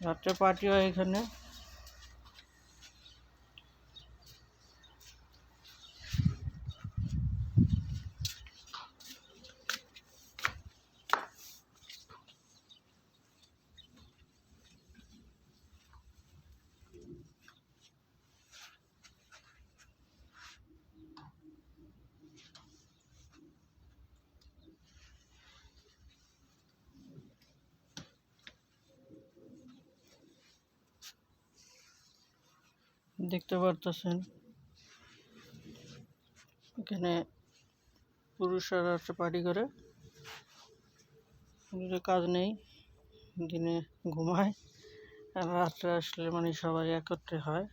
রাত্রে পার্টি হয় এখানে। দেখতে পারতেছেন। এখানে পুরুষরা রাত্রে পার্টি করে। কাজ নেই, দিনে ঘুমায়। আর রাত্রে আসলে মানে সবাই একত্রে হয়।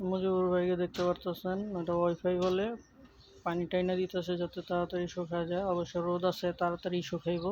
মুজিবুর ভাইকে দেখতে পারতেছেন। এটা ওয়াইফাই বলে পানি টাইনা দিতেছে যাতে তাড়াতাড়ি শুকায় যায়। অবশ্য রোদ আছে, তাড়াতাড়ি শুকাইব।